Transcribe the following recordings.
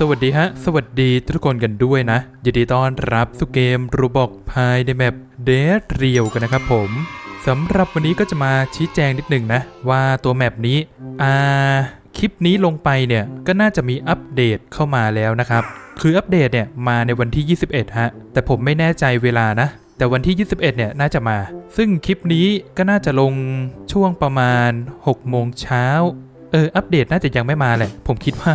สวัสดีฮะ สวัสดีทุกคนกันด้วยนะ ยินดีต้อนรับสู่เกมรูบอกภายในแมปเดทเรียวกันนะครับผมสำหรับวันนี้ก็จะมาชี้แจงนิดหนึ่งนะ ว่าตัวแมปนี้อ่าคลิปนี้ลงไปเนี่ย ก็น่าจะมีอัปเดตเข้ามาแล้วนะครับ คืออัปเดตเนี่ย มาในวันที่ 21 ฮะ แต่ผมไม่แน่ใจเวลานะ แต่วันที่ 21 เนี่ย น่าจะมา ซึ่งคลิปนี้ก็น่าจะลงช่วงประมาณ 6 โมงเช้า อออัปเดตน่าจะยังไม่มาแหละ ผมคิดว่า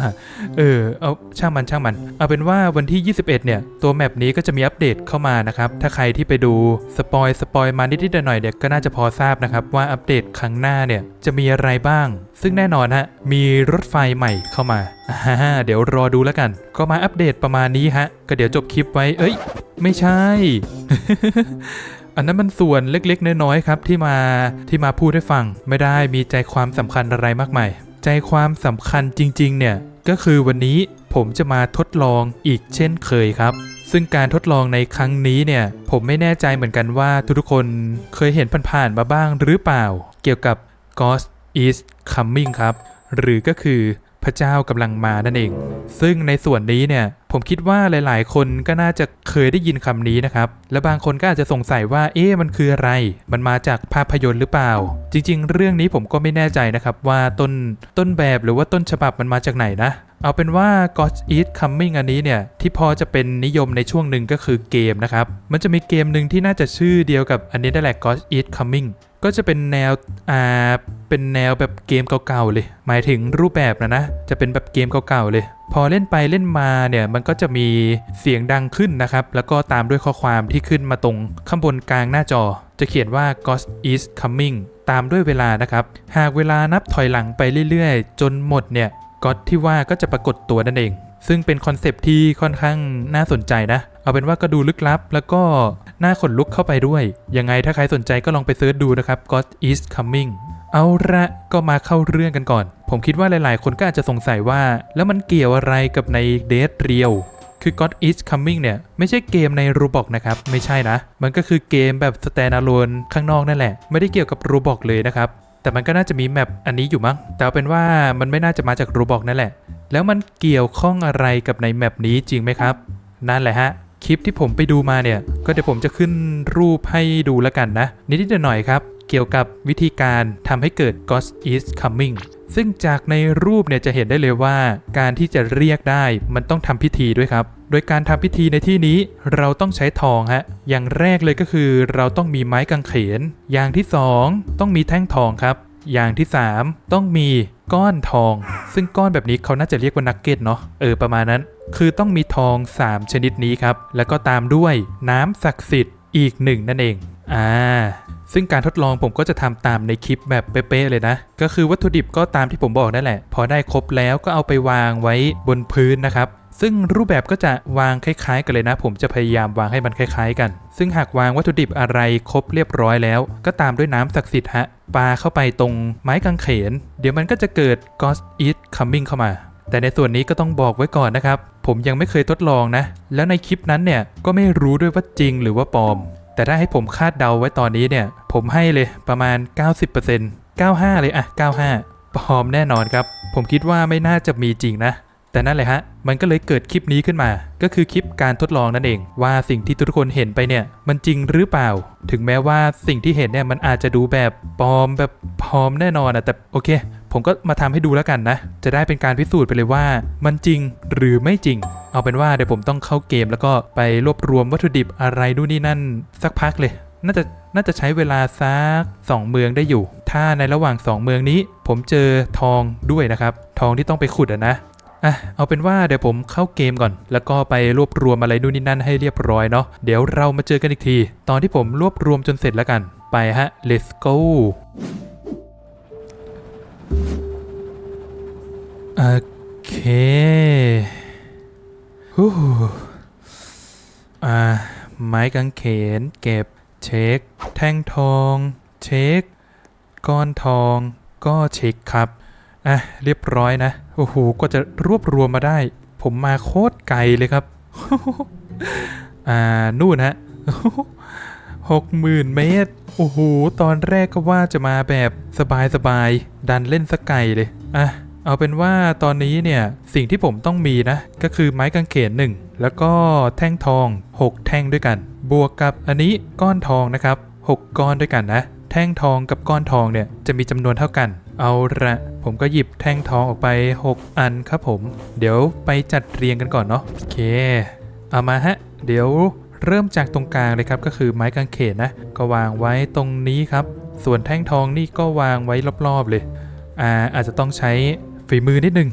เออเอาช่างมันช่างมัน เอาเป็นว่าวันที่ 21 เนี่ย ตัวแมปนี้ก็จะมีอัปเดตเข้ามานะครับ ถ้าใครที่ไปดูสปอยสปอยมานิดๆหน่อยๆเนี่ยก็น่าจะพอทราบนะครับ ว่าอัปเดตครั้งหน้าเนี่ยจะมีอะไรบ้าง ซึ่งแน่นอนฮะมีรถไฟใหม่เข้ามาอ่าเดี๋ยวรอดูแล้วกัน ก็มาอัปเดตประมาณนี้ฮะก็เดี๋ยวจบคลิปไว้เอ้ย ไม่ใช่ อันนั้นมันส่วนเล็กๆน้อยๆครับที่มาที่มาพูดให้ฟังไม่ได้มีใจความสำคัญอะไรมากมาย ใจความสำคัญจริง ๆ เนี่ย ก็คือวันนี้ผมจะมาทดลองอีกเช่นเคยครับ ซึ่งการทดลองในครั้งนี้เนี่ย ผมไม่แน่ใจเหมือนกันว่าทุกๆคนเคยเห็นผ่านๆมาบ้างหรือเปล่า เกี่ยวกับ Ghost is coming ครับ หรือก็คือ พระเจ้ากำลังมานั่นเอง ซึ่งในส่วนนี้เนี่ยผมคิดว่าหลาย ๆ คนก็น่าจะเคยได้ยินคำนี้นะครับ และบางคนก็อาจจะสงสัยว่าเอ๊ะมันคืออะไร มันมาจากภาพยนตร์หรือเปล่า จริง ๆ เรื่องนี้ผมก็ไม่แน่ใจนะครับว่าต้นต้นแบบหรือว่าต้นฉบับมันมาจากไหนนะ เอาเป็นว่า God is Coming อันนี้เนี่ยที่พอจะเป็นนิยมในช่วงหนึ่งก็คือเกมนะครับ มันจะมีเกมหนึ่งที่น่าจะชื่อเดียวกับอันนี้ได้แหละ God is Coming ก็จะเป็นแนวอ่าเป็นแนวแบบเกมเก่าๆเลย หมายถึงรูปแบบนะนะ จะเป็นแบบเกมเก่าๆเลย พอเล่นไปเล่นมาเนี่ยมันก็จะมีเสียงดังขึ้นนะครับ แล้วก็ตามด้วยข้อความที่ขึ้นมาตรงข้างบนกลางหน้าจอ จะเขียนว่า God is coming ตามด้วยเวลานะครับ หากเวลานับถอยหลังไปเรื่อยๆ จนหมดเนี่ยก็อดที่ว่าก็จะปรากฏตัวนั่นเอง ซึ่งเป็นคอนเซปต์ที่ค่อนข้างน่าสนใจนะ เอาเป็นว่าก็ดูลึกลับ แล้วก็ น่าขนลุกเข้าไปด้วย ยังไงถ้าใครสนใจก็ลองไปเซิร์ชดูนะครับ God is coming เอาละก็มาเข้าเรื่องกันก่อน ผมคิดว่าหลายๆ คนก็อาจจะสงสัยว่า แล้วมันเกี่ยวอะไรกับใน Dead Real คือ God is coming เนี่ย ไม่ใช่เกมใน Roblox นะครับ ไม่ใช่นะ มันก็คือเกมแบบ standalone ข้างนอกนั่นแหละ ไม่ได้เกี่ยวกับ Roblox เลยนะครับ แต่มันก็น่าจะมีแมปอันนี้อยู่มั้ง แต่เอาเป็นว่ามันไม่น่าจะมาจาก Roblox นั่นแหละ แล้วมันเกี่ยวข้องอะไรกับในแมปนี้จริงไหมครับ นั่นแหละฮะ คลิปที่ผมไปดูมาเนี่ย ก็เดี๋ยวผมจะขึ้นรูปให้ดูแล้วกันนะ นิดๆหน่อยๆครับ เกี่ยวกับวิธีการทำให้เกิด Ghost is coming ซึ่งจากในรูปเนี่ยจะเห็นได้เลยว่า การที่จะเรียกได้มันต้องทำพิธีด้วยครับ โดยการทำพิธีในที่นี้เราต้องใช้ทองฮะ อย่างแรกเลยก็คือเราต้องมีไม้กางเขน อย่างที่สองต้องมีแท่งทองครับ อย่างที่ 3 ต้องมีก้อนทอง ซึ่งก้อนแบบนี้เขาน่าจะเรียกว่านักเก็ตเนาะเออประมาณนั้น คือต้องมีทอง 3 ชนิดนี้ครับ แล้วก็ตามด้วยน้ำศักดิ์สิทธิ์อีกหนึ่งนั่นเอง อ่า ซึ่งการทดลองผมก็จะทำตามในคลิปแบบเป๊ะๆเลยนะ ก็คือวัตถุดิบก็ตามที่ผมบอกนั่นแหละ พอได้ครบแล้วก็เอาไปวางไว้บนพื้นนะครับซึ่งรูปแบบก็จะวางคล้ายๆ กันเลยนะ ผมจะพยายามวางให้มันคล้าย ๆ กัน ซึ่งหากวางวัตถุดิบอะไรครบเรียบร้อยแล้ว ก็ตามด้วยน้ำศักดิ์สิทธิ์ฮะปาเข้าไปตรงไม้กางเขน เดี๋ยวมันก็จะเกิด Ghost is coming เข้ามา แต่ในส่วนนี้ก็ต้องบอกไว้ก่อนนะครับ ผมยังไม่เคยทดลองนะ แล้วในคลิปนั้นเนี่ยก็ไม่รู้ด้วยว่าจริงหรือว่าปลอม แต่ถ้าให้ผมคาดเดาไว้ตอนนี้เนี่ย ผมให้เลยประมาณ 90% 95 เลยอะ95 ปลอมแน่นอนครับ ผมคิดว่าไม่น่าจะมีจริงนะ แต่นั่นแหละฮะ มันก็เลยเกิดคลิปนี้ขึ้นมา ก็คือคลิปการทดลองนั่นเอง ว่าสิ่งที่ทุกคนเห็นไปเนี่ย มันจริงหรือเปล่า ถึงแม้ว่าสิ่งที่เห็นเนี่ยมันอาจจะดูแบบปลอมแบบปลอมแน่นอนอะแต่โอเค ผมก็มาทำให้ดูแล้วกันนะ จะได้เป็นการพิสูจน์ไปเลยว่า มันจริงหรือไม่จริง เอาเป็นว่าเดี๋ยวผมต้องเข้าเกมแล้วก็ไปรวบรวมวัตถุดิบอะไรนู่นนี่นั่น สักพักเลย น่าจะน่าจะใช้เวลาสัก2เมืองได้อยู่ ถ้าในระหว่าง 2 เมืองนี้ ผมเจอทองด้วยนะครับ ทองที่ต้องไปขุดอะนะอะเอาเป็นว่าเดี๋ยวผมเข้าเกมก่อน แล้วก็ไปรวบรวมอะไรนู่นนี่นั่นให้เรียบร้อยเนาะเดี๋ยวเรามาเจอกันอีกที ตอนที่ผมรวบรวมจนเสร็จแล้วกัน ไปฮะ let's go โอเคฮู้อ่า ไม้กางเขน เก็บ เช็ค แท่งทอง เช็ค ก้อนทอง ก็เช็คครับ อะ เรียบร้อยนะ โอ้โห ก็จะรวบรวมมาได้ ผมมาโคตรไกลเลยครับ อ่า นู่นฮะหกหมื่นเมตร โอ้โห ตอนแรกก็ว่าจะมาแบบสบายๆ ดันเล่นสกไก่เลย อะ เอาเป็นว่าตอนนี้เนี่ยสิ่งที่ผมต้องมีนะ ก็คือไม้กางเขนหนึ่งแล้วก็แท่งทอง 6 แท่งด้วยกัน บวกกับอันนี้ก้อนทองนะครับ 6 ก้อนด้วยกันนะ แท่งทองกับก้อนทองเนี่ยจะมีจำนวนเท่ากัน เอาละผมก็หยิบแท่งทองออกไป 6 อันครับผม เดี๋ยวไปจัดเรียงกันก่อนเนาะโอเค เอามาฮะ เดี๋ยวเริ่มจากตรงกลางเลยครับก็คือไม้กางเขนนะก็วางไว้ตรงนี้ครับ ส่วนแท่งทองนี่ก็วางไว้รอบๆเลยอ่าอาจจะต้องใช้ ฝีมือนิดนึง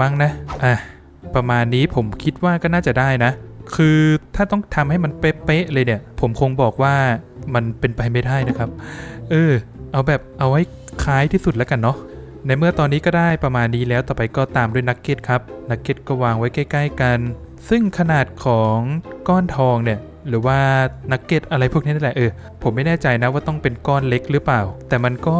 มั้งนะ อะ ประมาณนี้ผมคิดว่าก็น่าจะได้นะ คือถ้าต้องทำให้มันเป๊ะๆเลยเนี่ย ผมคงบอกว่ามันเป็นไปไม่ได้นะครับ เออ เอาแบบเอาไว้คล้ายที่สุดแล้วกันเนาะ ในเมื่อตอนนี้ก็ได้ประมาณนี้แล้วต่อไปก็ตามด้วยนักเก็ตครับ นักเก็ตก็วางไว้ใกล้ ๆ กัน ซึ่งขนาดของก้อนทองเนี่ยหรือว่านักเก็ตอะไรพวกนี้นั่นแหละเออผมไม่แน่ใจนะว่าต้องเป็นก้อนเล็กหรือเปล่า แต่มันก็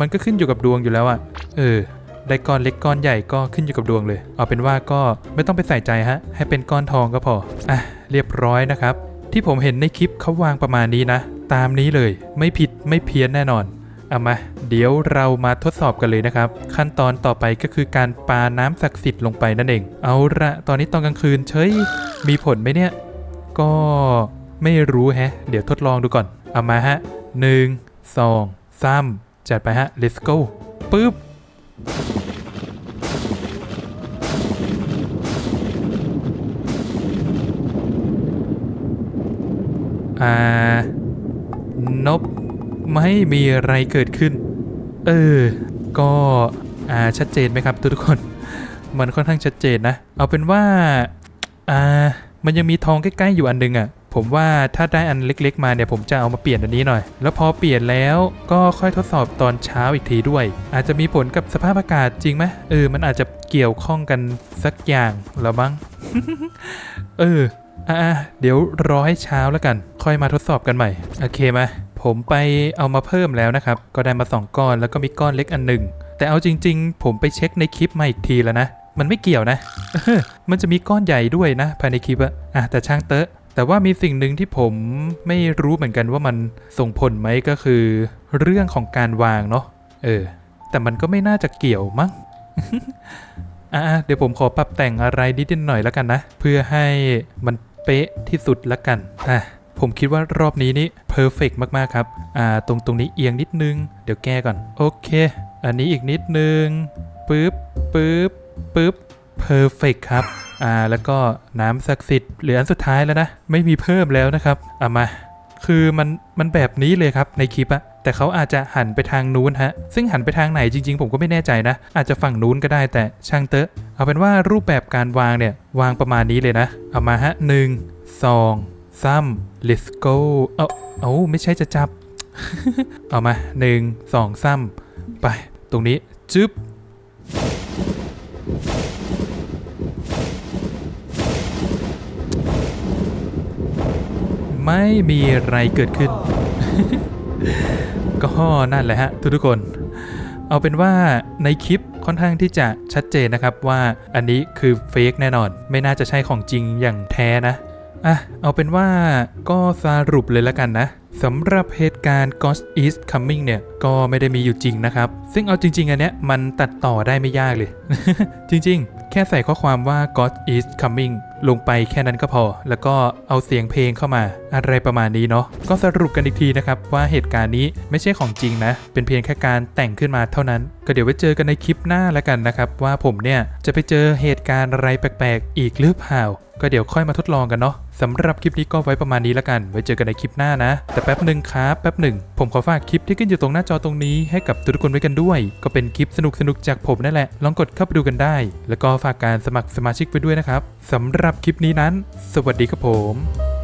มันก็ขึ้นอยู่กับดวงอยู่แล้วอะเออ ได้ก้อนเล็กก้อนใหญ่ก็ขึ้นอยู่กับดวงเลย เอาเป็นว่าก็ไม่ต้องไปใส่ใจฮะ ให้เป็นก้อนทองก็พอ อะ เรียบร้อยนะครับ ที่ผมเห็นในคลิปเขาวางประมาณนี้นะ ตามนี้เลย ไม่ผิดไม่เพี้ยนแน่นอนเอามา เดี๋ยวเรามาทดสอบกันเลยนะครับ ขั้นตอนต่อไปก็คือการปาน้ำศักดิ์สิทธิ์ลงไปนั่นเอง เอาละตอนนี้ตอนกลางคืนเฉยมีผลไหมเนี่ย ก็ไม่รู้แฮะ เดี๋ยวทดลองดูก่อน เอามาฮะหนึ่งสองสามจัดไปฮะ let's go ปึ๊บ อ่านบไม่มีอะไรเกิดขึ้น เออ ก็อ่าชัดเจนไหมครับทุกคน มันค่อนข้างชัดเจนนะ เอาเป็นว่า อ่า มันยังมีทองใกล้ๆอยู่อันนึงอะ่ะ ผมว่าถ้าได้อันเล็ก ๆ มาเนี่ยผมจะเอามาเปลี่ยนอันนี้หน่อย แล้วพอเปลี่ยนแล้วก็ค่อยทดสอบตอนเช้าอีกทีด้วย อาจจะมีผลกับสภาพอากาศจริงไหมเออมันอาจจะเกี่ยวข้องกันสักอย่างแล้วมั้งเอออะเดี๋ยวรอให้เช้าแล้วกัน ค่อยมาทดสอบกันใหม่ โอเคไหมผมไปเอามาเพิ่มแล้วนะครับ ก็ได้มา 2 ก้อนแล้วก็มีก้อนเล็กอันหนึ่งแต่เอาจริง ๆ ผมไปเช็คในคลิปมาอีกทีแล้วนะ มันไม่เกี่ยวนะ มันจะมีก้อนใหญ่ด้วยนะ ภายในคลิปอะอะแต่ช่างเตอะ แต่ว่ามีสิ่งหนึ่งที่ผมไม่รู้เหมือนกันว่ามันส่งผลไหมก็คือ เรื่องของการวางเนาะเออ แต่มันก็ไม่น่าจะเกี่ยวมั้งอะเดี๋ยวผมขอปรับแต่งอะไรนิดหน่อยแล้วกันนะ เพื่อให้มันเป๊ะที่สุดแล้วกันอะผมคิดว่ารอบนี้นี่เพอร์เฟกมาก ๆ ครับ อ่า ตรงตรงนี้เอียงนิดนึง เดี๋ยวแก้ก่อน โอเค อันนี้อีกนิดนึง ปึ๊บ ปึ๊บ ปึ๊บ เพอร์เฟกครับอ่าแล้วก็น้ำศักดิ์สิทธิ์เหลืออันสุดท้ายแล้วนะ ไม่มีเพิ่มแล้วนะครับเอามา คือมันมันแบบนี้เลยครับในคลิปอะแต่เขาอาจจะหันไปทางนู้นฮะ ซึ่งหันไปทางไหนจริง ๆ ผมก็ไม่แน่ใจนะ อาจจะฝั่งนู้นก็ได้แต่ช่างเตอะ เอาเป็นว่ารูปแบบการวางเนี่ย วางประมาณนี้เลยนะ เอามาฮะหนึ่งสองสาม let's go เอาเอาไม่ใช่จะจับ เอามาหนึ่งสองสามไป ตรงนี้จึ๊บ ไม่มีอะไรเกิดขึ้น ก็นั่นแหละฮะ ทุกๆคน เอาเป็นว่าในคลิปค่อนข้างที่จะชัดเจนนะครับว่าอันนี้คือเฟกแน่นอน ไม่น่าจะใช่ของจริงอย่างแท้นะอะเอาเป็นว่าก็สรุปเลยละกันนะสำหรับเหตุการณ์ Ghost is Coming เนี่ย ก็ไม่ได้มีอยู่จริงนะครับ ซึ่งเอาจริง ๆ อันเนี้ยมันตัดต่อได้ไม่ยากเลย จริง ๆ แค่ใส่ข้อความว่า God is coming ลงไปแค่นั้นก็พอ แล้วก็เอาเสียงเพลงเข้ามา อะไรประมาณนี้เนาะ ก็สรุปกันอีกทีนะครับว่าเหตุการณ์นี้ไม่ใช่ของจริงนะ เป็นเพียงแค่การแต่งขึ้นมาเท่านั้น ก็เดี๋ยวไว้เจอกันในคลิปหน้าแล้วกันนะครับ ว่าผมเนี่ยจะไปเจอเหตุการณ์อะไรแปลกๆ อีกหรือเปล่า ก็เดี๋ยวค่อยมาทดลองกันเนาะ สำหรับคลิปนี้ก็ไว้ประมาณนี้แล้วกัน ไว้เจอกันในคลิปหน้านะ แต่แป๊บหนึ่งครับแป๊บหนึ่ง ผมขอฝากคลิปที่ขึ้นอยู่ตรงหน้าจอตรงนี้ให้กับทุกคนไว้กันด้วย ก็เป็นคลิปสนุกสนุกจากผมนั่นแหละ ลองกดเข้าไปดูกันได้ แล้วก็ฝากการสมัครสมาชิกไปด้วยนะครับสำหรับคลิปนี้นั้น สวัสดีครับผม